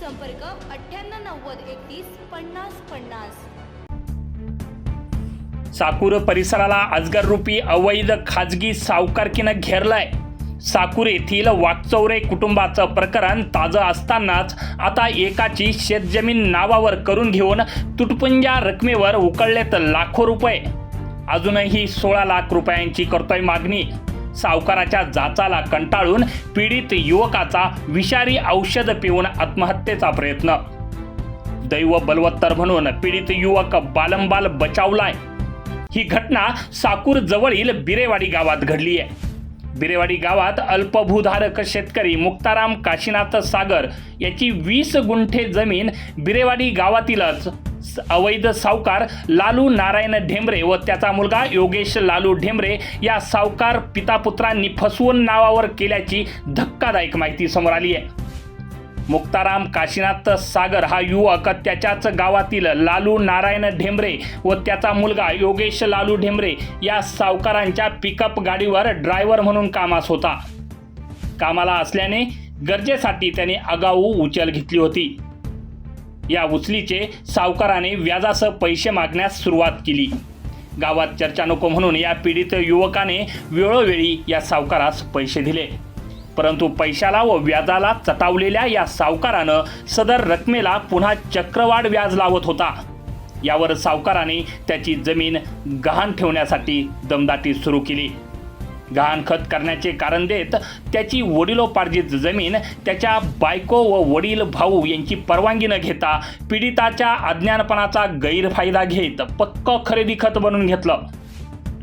संपर्क अठ्ठ्याण्णव नव्वद एकतीस पन्नास पन्नास. साकूर परिसराला अजगररूपी अवैध खाजगी सावकारकीनं घेरलाय. साकूर येथील वाकचौरे कुटुंबाचं प्रकरण ताजं असतानाच आता एकाची शेतजमीन नावावर करून घेऊन तुटपुंजा रकमेवर उकळलेत लाखो रुपये. अजूनही सोळा लाख रुपयांची करतोय मागणी. सावकाराच्या जाचाला कंटाळून पीडित युवकाचा विषारी औषध पिऊन आत्महत्येचा प्रयत्न. दैव बलवत्तर म्हणून पीडित युवक बालंबाल बचावलाय. ही घटना साकूर जवळील बिरेवाडी गावात घडली आहे. बिरेवाडी गावात अल्पभूधारक शेतकरी मुक्ताराम काशीनाथ सागर याची वीस गुंठे जमीन बिरेवाडी गावातीलच अवैध सावकार लालू नारायण ढेंबरे व त्याचा मुलगा योगेश लालू ढेंबरे या सावकार पितापुत्रांनी फसवून नावावर केल्याची धक्कादायक माहिती समोर आली आहे. मुक्ताराम काशीनाथ सागर हा युवक त्याच्याच गावातील लालू नारायण ढेंबरे व त्याचा मुलगा योगेश लालू ढेंबरे या सावकारांच्या पिकअप गाडीवर ड्रायव्हर म्हणून कामास होता. कामाला असल्याने गरजेसाठी त्याने आगाऊ उचल घेतली होती. या उचलीचे सावकाराने व्याजासह पैसे मागण्यास सुरुवात केली. गावात चर्चा नको म्हणून या पीडित युवकाने वेळोवेळी या सावकारास पैसे दिले. परंतु पैशाला व व्याजाला चटावलेल्या या सावकारानं सदर रकमेला पुन्हा चक्रवाढ व्याज लावत होता. यावर सावकाराने त्याची जमीन गहाण ठेवण्यासाठी दमदाटी सुरू केली. गहाणखत करण्याचे कारण देत त्याची वडिलोपार्जित जमीन त्याच्या बायको व वडील भाऊ यांची परवानगी न घेता पीडिताच्या अज्ञानपणाचा गैरफायदा घेत पक्क खरेदी खत बनवून घेतलं.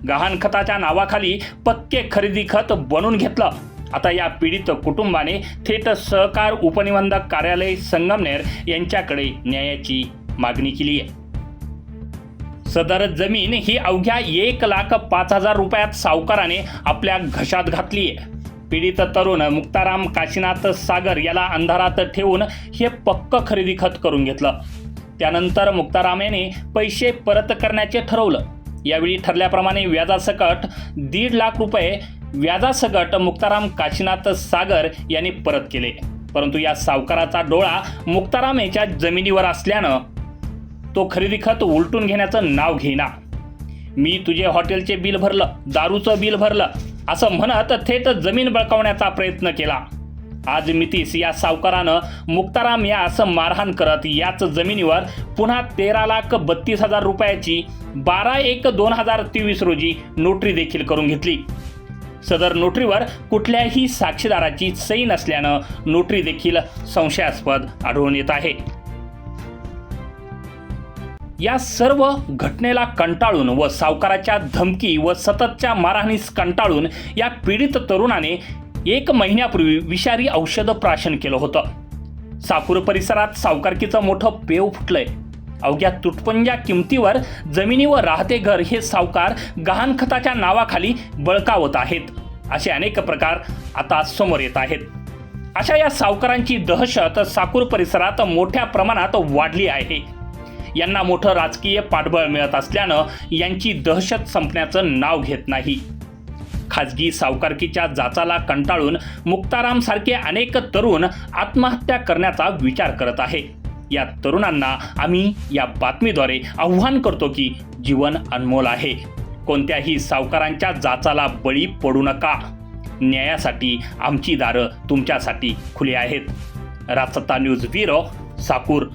गहाणखताच्या नावाखाली पक्के खरेदी खत बनवून घेतलं. आता या पीडित कुटुंबाने थेट सहकार उपनिबंधक कार्यालय संगमनेर यांच्याकडे न्यायाची मागणी केली आहे. सदर जमीन ही अवघ्या एक लाख पाच हजार रुपयात सावकाराने आपल्या घशात घातली आहे. पीडित तरुण मुक्ताराम काशीनाथ सागर याला अंधारात ठेवून हे पक्क खरेदी खत करून घेतलं. त्यानंतर मुक्ताराम याने पैसे परत करण्याचे ठरवलं. यावेळी ठरल्याप्रमाणे व्याजासकट दीड लाख रुपये व्याजासकट मुक्ताराम काशीनाथ सागर यांनी परत केले. परंतु या सावकाराचा डोळा मुक्ताराम याच्या जमिनीवर असल्यानं तो खरेदी खत उलटून घेण्याचं नाव घेईना. मी तुझे हॉटेलचे बिल भरलं दारूचं बिल भरलं असं म्हणत थेट जमीन बळकावण्याचा प्रयत्न केला. आज मितीस या सावकारानं मुक्ताराम या असं मारहाण करत याच जमिनीवर पुन्हा तेरा लाख बत्तीस हजार रुपयाची बारा एक दोन हजार तेवीस रोजी नोटरी देखील करून घेतली. सदर नोटरीवर कुठल्याही साक्षीदाराची सही नसल्यानं नोटरी देखील संशयास्पद आढळून येत आहे. या सर्व घटनेला कंटाळून व सावकाराच्या धमकी व सततच्या मारहाणीस कंटाळून या पीडित तरुणाने एक महिन्यापूर्वी विषारी औषध प्राशन केलं होतं. साकूर परिसरात सावकारकीचं मोठं पेव फुटलंय. अवघ्या तुटपुंज्या किमतीवर जमिनी व राहते घर हे सावकार गहाणखताच्या नावाखाली बळकावत आहेत. असे अनेक प्रकार आता समोर येत आहेत. अशा या सावकारांची दहशत साकूर परिसरात मोठ्या प्रमाणात वाढली आहे. यांना मोठं राजकीय पाठबळ मिळत असल्यानं यांची दहशत संपण्याचं नाव घेत नाही. खाजगी सावकारकीच्या जाचाला कंटाळून मुक्तारामसारखे अनेक तरुण आत्महत्या करण्याचा विचार करत आहे. या तरुणांना आम्ही या बातमीद्वारे आव्हान करतो की जीवन अनमोल आहे. कोणत्याही सावकारांच्या जाचाला बळी पडू नका. न्यायासाठी आमची दारं तुमच्यासाठी खुली आहेत. Rajsatta news bureau Sakur.